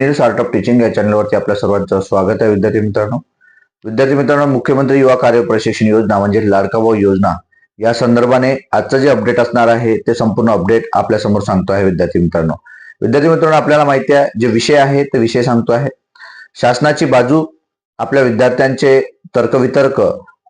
Needs art of teaching या चॅनलवरती आपल्या सर्वांचं स्वागत आहे विद्यार्थी मित्रांनो. विद्यार्थी मित्रांनो मुख्यमंत्री युवा कार्य प्रशिक्षण योजना म्हणजे लाडका भाऊ योजना. या संदर्भाने आजचं जे अपडेट असणार आहे ते संपूर्ण अपडेट आपल्यासमोर सांगतो आहे विद्यार्थी मित्रांनो. विद्यार्थी मित्रांनो आपल्याला माहिती आहे जे विषय आहे ते विषय सांगतो आहे शासनाची बाजू आपल्या विद्यार्थ्यांचे तर्कवितर्क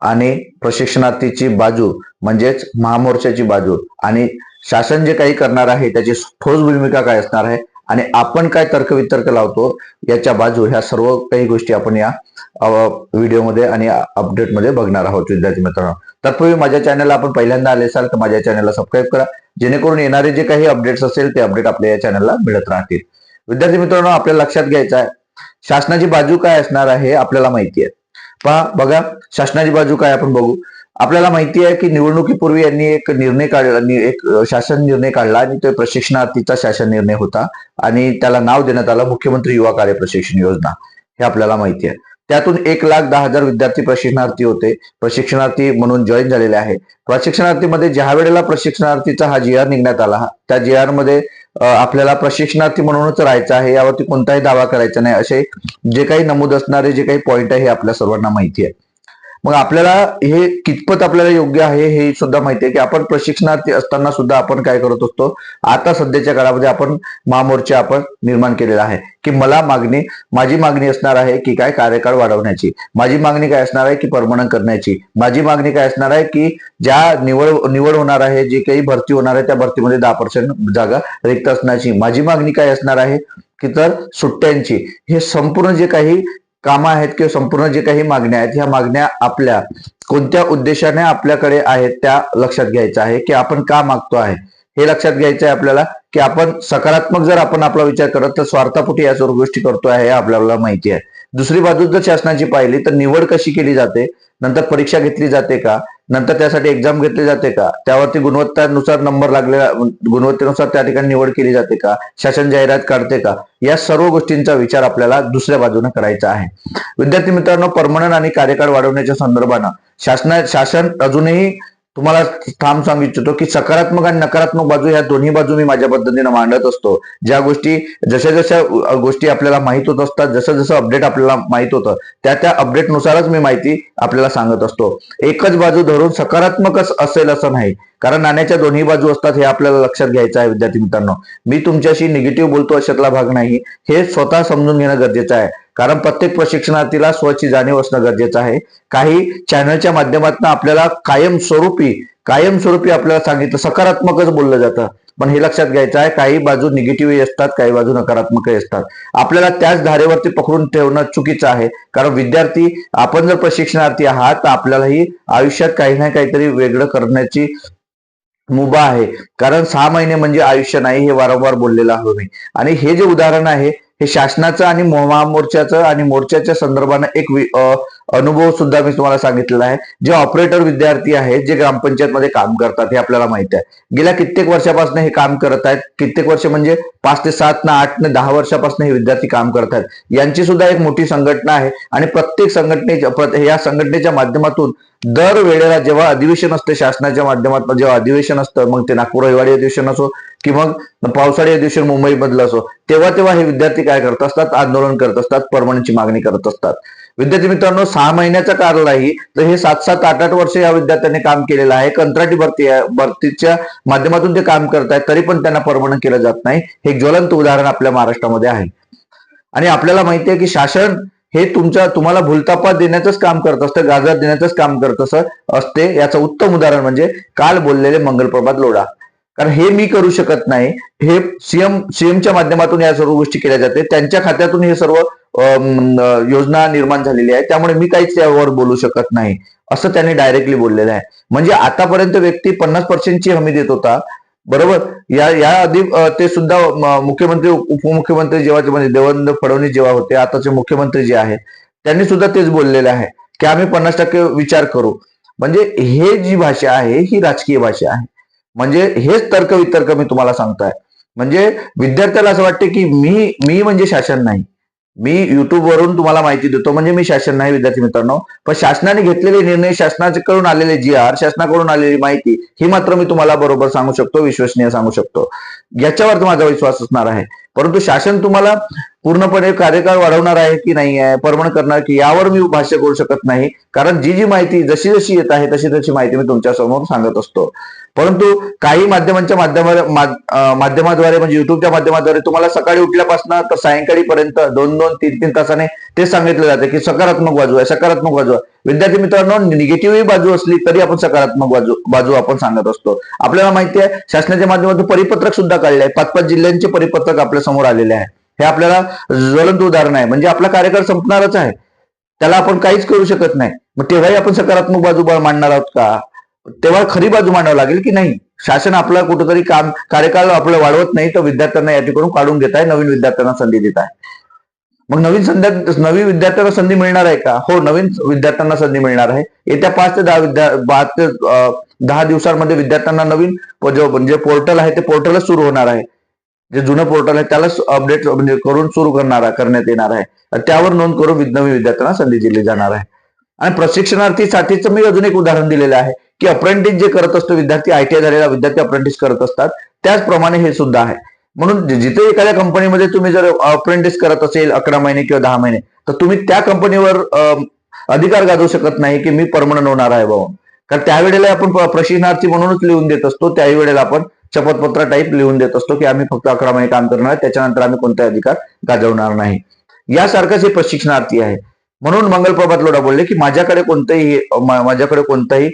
आणि प्रशिक्षणार्थीची बाजू म्हणजेच महामोर्चाची बाजू आणि शासन जे काही करणार आहे त्याची ठोस भूमिका काय असणार आहे आणि आपण काय तर्कवितर्क लावतो याच्या बाजू ह्या सर्व काही गोष्टी आपण या व्हिडिओमध्ये आणि अपडेटमध्ये बघणार आहोत विद्यार्थी मित्रांनो. तत्पूर्वी माझ्या चॅनलला आपण पहिल्यांदा आले असाल तर माझ्या चॅनलला सबस्क्राईब करा. जेणेकरून येणारे जे काही अपडेट्स असेल ते अपडेट आपल्या या चॅनलला मिळत राहतील. विद्यार्थी मित्रांनो आपल्याला लक्षात घ्यायचं आहे शासनाची बाजू काय असणार आहे आपल्याला माहिती आहे. पहा बघा शासनाची बाजू काय आपण बघू. आपल्याला माहिती आहे की निवडणुकीपूर्वी यांनी एक निर्णय काढला एक शासन निर्णय काढला आणि तो प्रशिक्षणार्थीचा शासन निर्णय होता आणि त्याला नाव देण्यात आलं मुख्यमंत्री युवा कार्य प्रशिक्षण योजना. हे आपल्याला माहिती आहे. त्यातून एक लाख दहा हजार विद्यार्थी प्रशिक्षणार्थी होते. प्रशिक्षणार्थी म्हणून जॉईन झालेले आहे. प्रशिक्षणार्थीमध्ये ज्या वेळेला प्रशिक्षणार्थीचा हा जी आर निघण्यात आला त्या जी आरमध्ये आपल्याला प्रशिक्षणार्थी म्हणूनच राहायचं आहे यावरती कोणताही दावा करायचा नाही असे जे काही नमूद असणारे जे काही पॉइंट आहे हे आपल्या सर्वांना माहिती आहे. मग आपल्याला हे कितपत आपल्याला योग्य आहे हे सुद्धा माहिती आहे की आपण प्रशिक्षणार्थी असताना सुद्धा आपण काय करत असतो? आता सध्याच्या काळामध्ये आपण महामोर्चा आपण निर्माण केलेला आहे. की मला मागणी माझी मागणी असणार आहे की काय कार्यकाळ वाढवण्याची. माझी मागणी काय असणार आहे की परमनंट करण्याची. माझी मागणी काय असणार आहे की ज्या निवड निवड होणार आहे जी काही भरती होणार आहे त्या भरतीमध्ये दहा पर्सेंट जागा रिक्त असण्याची. माझी मागणी काय असणार आहे? की तर सुट्ट्यांची. हे संपूर्ण जे काही कामं आहेत किंवा संपूर्ण जे काही मागण्या आहेत ह्या मागण्या आपल्या कोणत्या उद्देशाने आपल्याकडे आहेत त्या लक्षात घ्यायचं आहे की आपण का मागतो आहे. हे लक्षात घ्यायचं आहे आपल्याला की आपण सकारात्मक जर आपण आपला विचार करत तर स्वार्थापोटी या सर्व गोष्टी करतो आहे हे आपल्याला माहिती आहे. दुसरी बाजू जर शासनाची पाहिली तर निवड कशी केली जाते? नंतर परीक्षा घेतली जाते का? नंतर त्यासाठी एक्झाम घेतली जाते का? त्यावरती गुणवत्तानुसार नंबर लागलेला गुणवत्तेनुसार त्या ठिकाणी निवड केली जाते का? शासन जाहिरात काढते का? या सर्व गोष्टींचा विचार आपल्याला दुसऱ्या बाजूने करायचा आहे. विद्यार्थी मित्रांनो परमनंट आणि कार्यकाळ वाढवण्याच्या संदर्भानं शासना शासन अजूनही तुम्हाला ठाम सांगू इच्छितो की सकारात्मक आणि नकारात्मक बाजू ह्या दोन्ही बाजू मी माझ्या पद्धतीने मांडत असतो. ज्या गोष्टी जशा जशा गोष्टी आपल्याला माहीत होत असतात जसं जसं अपडेट आपल्याला माहीत होतं त्या त्या अपडेटनुसारच मी माहिती आपल्याला सांगत असतो. एकच बाजू धरून सकारात्मकच असेल असं नाही. कारण नाण्याच्या दोन्ही बाजू असतात हे आपल्याला लक्षात घ्यायचं आहे विद्यार्थी मित्रांनो. मी तुमच्याशी निगेटिव्ह बोलतो अशातला भाग नाही. हे स्वतः समजून घेणं गरजेचं आहे. कारण प्रत्येक प्रशिक्षणार्थीला स्वची जाणीव असणं गरजेचं आहे. काही चॅनलच्या माध्यमातून आपल्याला कायमस्वरूपी कायमस्वरूपी आपल्याला सांगितलं सकारात्मकच बोललं जातं. पण हे लक्षात घ्यायचं आहे काही बाजू निगेटिव्ह असतात काही बाजू नकारात्मकही असतात. आपल्याला त्याच धारेवरती पकडून ठेवणं चुकीचं आहे. कारण विद्यार्थी आपण जर प्रशिक्षणार्थी आहात तर आपल्यालाही आयुष्यात काही ना काहीतरी वेगळं करण्याची मुभा आहे. कारण सहा महिने म्हणजे आयुष्य नाही हे वारंवार बोललेलं आहे मी. आणि हे जे उदाहरण आहे हे शासनाचं आणि महामोर्चाचं आणि मोर्चाच्या संदर्भानं एक अ, अनुभव सुद्धा मी तुम्हाला सांगितलेला आहे. जे ऑपरेटर विद्यार्थी आहेत जे ग्रामपंचायत मध्ये काम करतात हे आपल्याला माहिती आहे. गेल्या कित्येक वर्षापासून हे काम करत आहेत. कित्येक वर्ष म्हणजे पाच ते सात ना आठ ना दहा वर्षापासून हे विद्यार्थी काम करत आहेत. यांची सुद्धा एक मोठी संघटना आहे आणि प्रत्येक संघटनेच्या या संघटनेच्या माध्यमातून दर वेळेला जेव्हा अधिवेशन असते शासनाच्या माध्यमातून जेव्हा अधिवेशन असतं मग ते नागपूर हिवाळी अधिवेशन असो की मग पावसाळी अधिवेशन मुंबईमधलं असो तेव्हा तेव्हा हे विद्यार्थी काय करत असतात? आंदोलन करत असतात परमनंटची मागणी करत असतात. विद्यार्थी मित्रांनो सहा महिन्याचा काळ नाही तर हे सात सात आठ आठ वर्ष या विद्यार्थ्यांनी काम केलेलं आहे. कंत्राटी भरती भरतीच्या माध्यमातून ते काम करत आहेत तरी पण त्यांना परमनंट केलं जात नाही. हे ज्वलंत उदाहरण आपल्या महाराष्ट्रामध्ये आहे. आणि आपल्याला माहिती आहे की शासन हे तुमच्या तुम्हाला भूलतापात देण्याचंच काम करत असतं गाजर देण्याचंच काम करत असं असते. याचं उत्तम उदाहरण म्हणजे काल बोललेले मंगलप्रभात लोढा. कारण हे मी करू शकत नाही. हे सीएम सीएमच्या माध्यमातून या सर्व गोष्टी केल्या जाते त्यांच्या खात्यातून हे सर्व योजना निर्माण झालेली आहे. त्यामुळे मी काहीच यावर बोलू शकत नाही असं त्यांनी डायरेक्टली बोललेलं आहे. म्हणजे आतापर्यंत व्यक्ती पन्नास पर्सेंटची हमी देत होता बरोबर? या या आधी ते सुद्धा मुख्यमंत्री उपमुख्यमंत्री जेव्हा म्हणजे देवेंद्र फडणवीस जेव्हा होते आताचे मुख्यमंत्री जे आहेत त्यांनी सुद्धा तेच बोललेले आहे की आम्ही पन्नास टक्के विचार करू. म्हणजे हे जी भाषा आहे ही राजकीय भाषा आहे. म्हणजे हेच तर्क वितर्क मी तुम्हाला सांगतोय. म्हणजे विद्यार्थ्याला असं वाटते की मी मी म्हणजे शासन नाही. मी युट्यूबवरून तुम्हाला माहिती देतो म्हणजे मी शासन नाही विद्यार्थी मित्रांनो. पण शासनाने घेतलेले निर्णय शासनाकडून आलेले जी आर शासनाकडून आलेली माहिती ही मात्र मी तुम्हाला बरोबर सांगू शकतो विश्वसनीय सांगू शकतो. याच्यावर माझा विश्वास असणार आहे. परंतु शासन तुम्हाला पूर्णपणे कार्यकाळ वाढवणार आहे की नाही आहे परमनंट करणार की यावर मी भाष्य करू शकत नाही. कारण जी जी माहिती जशी जशी येत आहे तशी तशी माहिती मी तुमच्यासमोर सांगत असतो. परंतु काही माध्यमांच्या माध्यमा माध्यमाद्वारे म्हणजे युट्यूबच्या माध्यमाद्वारे तुम्हाला सकाळी उठल्यापासून तर सायंकाळी पर्यंत दोन दोन तीन तीन तासाने ते सांगितलं जाते की सकारात्मक बाजू आहे सकारात्मक बाजू आहे. विद्यार्थी मित्रांनो निगेटिव्ह बाजू असली तरी आपण सकारात्मक बाजू बाजू आपण सांगत असतो. आपल्याला माहिती आहे शासनाच्या माध्यमातून परिपत्रक सुद्धा काढले आहे. पाच पाच जिल्ह्यांचे परिपत्रक आपल्यासमोर आलेले आहे. हे आपल्याला ज्वलंत उदाहरण आहे. म्हणजे आपला कार्यकाळ संपणारच आहे. त्याला आपण काहीच करू शकत नाही. मग तेव्हाही आपण सकारात्मक बाजू मांडणार आहोत का? तेव्हा खरी बाजू मांडावं लागेल की नाही? शासन आपला कुठंतरी काम कार्यकाळ आपलं वाढवत नाही तर विद्यार्थ्यांना या ठिकाणून काढून घेत आहे नवीन विद्यार्थ्यांना संधी देत आहे. मग नवीन संध्या नवीन विद्यार्थ्यांना संधी मिळणार आहे का? हो नवीन विद्यार्थ्यांना संधी मिळणार आहे. येत्या पाच ते दहा विद्या पाच ते दहा दिवसांमध्ये विद्यार्थ्यांना नवीन जे जो म्हणजे पोर्टल आहे ते पोर्टलच सुरू होणार आहे. जे जुनं पोर्टल आहे त्याला अपडेट म्हणजे करून सुरू करणार करण्यात येणार आहे. त्यावर नोंद करून विद- विद्यार्थ्यांना संधी दिली जाणार आहे. आणि प्रशिक्षणार्थीसाठीच मी अजून एक उदाहरण दिलेलं आहे की अप्रेंटिस जे करत असतो विद्यार्थी आयटीआय झालेला विद्यार्थी अप्रेंटिस करत असतात त्याचप्रमाणे हे सुद्धा आहे. म्हणून जिथे एखाद्या कंपनीमध्ये तुम्ही जर अप्रेंटिस करत असेल अकरा महिने किंवा दहा महिने तर तुम्ही त्या कंपनीवर अधिकार गाजवू शकत नाही की मी परमनंट होणार आहे बाबा कारण त्यावेळेला आपण प्रशिक्षणार्थी म्हणूनच लिहून देत असतो त्याही वेळेला आपण शपथपत्र टाईप लिहून देत असतो की आम्ही फक्त अकरा महिने काम करणार त्याच्यानंतर आम्ही कोणताही अधिकार गाजवणार नाही. यासारखंच हे प्रशिक्षणार्थी आहे. म्हणून मंगल प्रभात लोढा बोलले की माझ्याकडे कोणतंही माझ्याकडे कोणतंही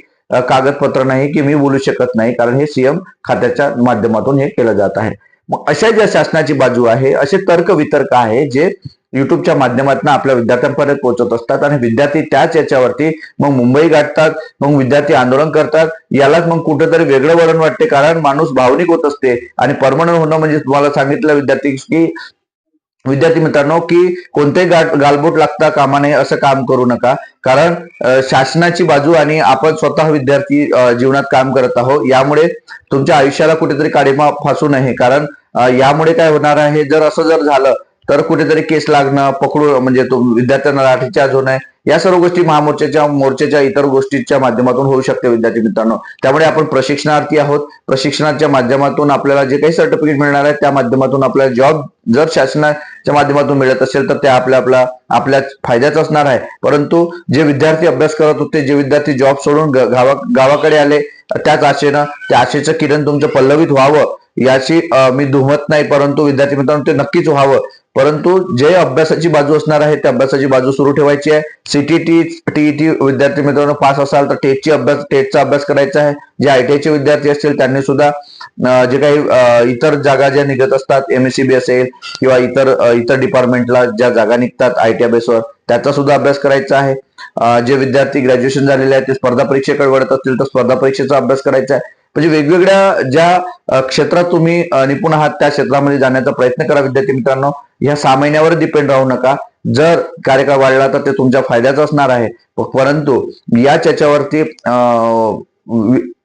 कागदपत्र नाही की मी बोलू शकत नाही कारण हे सीएम खात्याच्या माध्यमातून हे केलं जात आहे. मग अशा ज्या शासनाची बाजू आहे असे तर्क वितर्क आहे जे युट्यूबच्या माध्यमातून आपल्या विद्यार्थ्यांपर्यंत पोहोचत असतात आणि विद्यार्थी त्याच याच्यावरती मग मुंबई गाठतात मग विद्यार्थी आंदोलन करतात. यालाच मग कुठेतरी वेगळं वरण वाटते कारण माणूस भावनिक होत असते आणि परमनंट होणं म्हणजे तुम्हाला सांगितलं विद्यार्थी की विद्यार्थी मित्रांनो की कोणतेही गा गालबोट लागता कामा नये असं काम करू नका. कारण शासनाची बाजू आणि आपण स्वतः विद्यार्थी जीवनात काम करत आहोत. यामुळे तुमच्या आयुष्याला कुठेतरी काडीमा फासू नये. कारण यामुळे काय होणार आहे? जर असं जर झालं तर कुठेतरी केस लागणं पकडू म्हणजे तो विद्यार्थ्यांना लाठीचार्ज होणं या सर्व गोष्टी महामोर्चाच्या मोर्चाच्या इतर गोष्टीच्या माध्यमातून होऊ शकते विद्यार्थी मित्रांनो. त्यामुळे आपण प्रशिक्षणार्थी आहोत. प्रशिक्षणाच्या माध्यमातून आपल्याला जे काही सर्टिफिकेट मिळणार आहे त्या माध्यमातून आपल्याला जॉब जर शासनाच्या माध्यमातून मिळत असेल तर ते आपल्या आपला आपल्या फायद्याच असणार आहे. परंतु जे विद्यार्थी अभ्यास करत होते जे विद्यार्थी जॉब सोडून गावा गावाकडे आले त्याच आशेनं त्या आशेचं किरण तुमचं पल्लवित व्हावं याची मी दुमत नाही परंतु विद्यार्थी मित्रांनो ते नक्कीच व्हावं. परंतु जे अभ्यासाची बाजू असणार आहे त्या अभ्यासाची बाजू सुरू ठेवायची आहे. सीटीटी टीईटी विद्यार्थी मित्रांनो पास असाल तर टेटची अभ्यास टेटचा अभ्यास करायचा आहे. जे आयटीआयचे विद्यार्थी असतील त्यांनी सुद्धा जे काही इतर जागा ज्या निघत असतात एमएससीबी असेल किंवा इतर इतर डिपार्टमेंटला ज्या जागा निघतात आयटीआय बेसवर त्याचा सुद्धा अभ्यास करायचा आहे. जे विद्यार्थी ग्रॅज्युएशन झालेले आहेत ते स्पर्धा परीक्षेकडे वळत असतील तर स्पर्धा परीक्षेचा अभ्यास करायचा आहे. म्हणजे वेगवेगळ्या ज्या क्षेत्रात तुम्ही निपुण आहात त्या क्षेत्रामध्ये जाण्याचा प्रयत्न करा विद्यार्थी मित्रांनो. ह्या सहा महिन्यावर डिपेंड राहू नका. जर कार्यकाळ वाढला तर ते तुमच्या फायद्याचं असणार आहे. परंतु याच याच्यावरती अं,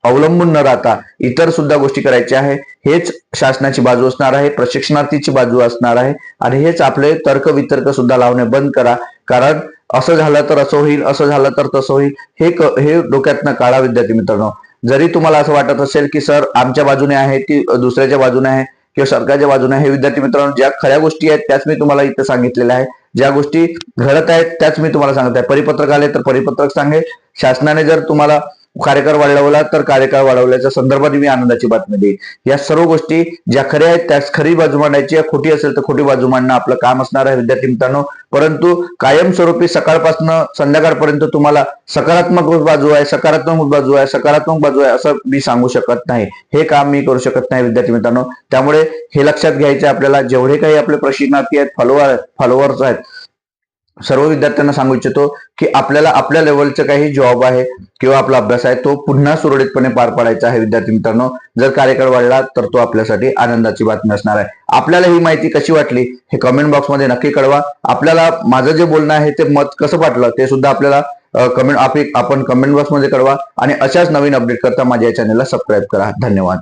अवलंबून न राहता इतर सुद्धा गोष्टी करायच्या आहे. हेच शासनाची बाजू असणार आहे प्रशिक्षणार्थीची बाजू असणार आहे. आणि हेच आपले तर्क वितर्क सुद्धा लावणे बंद करा. कारण असं झालं तर असं होईल असं झालं तर तसं होईल. हे क- हे डोक्यातनं काढा विद्यार्थी मित्रांनो. जरी तुम्हाला असं वाटत असेल की सर आमच्या बाजूने आहे की दुसऱ्याच्या बाजूने आहे किंवा सरकारच्या बाजूने आहे हे विद्यार्थी मित्रांनो ज्या खऱ्या गोष्टी आहेत त्याच मी तुम्हाला इथे सांगितलेल्या आहे ज्या गोष्टी घडत आहेत त्याच मी तुम्हाला सांगत आहे परिपत्रक आले तर परिपत्रक सांगेल. शासनाने जर तुम्हाला कार्यकाळ वाढवला तर कार्यकाळ वाढवल्याच्या संदर्भात मी आनंदाची बातमी देईल या सर्व गोष्टी ज्या खऱ्या आहेत त्याच खरी बाजू मांडायची खोटी असेल तर खोटी बाजू मांडणं आपलं काम असणार आहे विद्यार्थी मित्रांनो. परंतु कायमस्वरूपी सकाळपासून संध्याकाळपर्यंत तुम्हाला सकारात्मक बाजू आहे सकारात्मक बाजू आहे सकारात्मक बाजू आहे असं मी सांगू शकत नाही. हे काम मी करू शकत नाही विद्यार्थी मित्रांनो. त्यामुळे हे लक्षात घ्यायचे आपल्याला. जेवढे काही आपले प्रशिक्षणार्थी आहेत फॉलोअर फॉलोअर्स आहेत सर्व विद्यार्थ्यांना सांगू इच्छितो की आपल्याला आपल्या लेवलचं काही जॉब आहे किंवा आपला अभ्यास आहे तो पुन्हा सुरळीतपणे पार पाडायचा आहे विद्यार्थी मित्रांनो. जर कार्यकाळ वाढला तर तो आपल्यासाठी आनंदाची बातमी असणार आहे. आपल्याला ही माहिती कशी वाटली हे कमेंट बॉक्समध्ये नक्की कळवा. आपल्याला माझं जे बोलणं आहे ते मत कसं वाटलं ते सुद्धा आपल्याला कमेंट आपण कमेंट बॉक्समध्ये कळवा. आणि अशाच नवीन अपडेट करता माझ्या या चॅनलला सबस्क्राईब करा. धन्यवाद.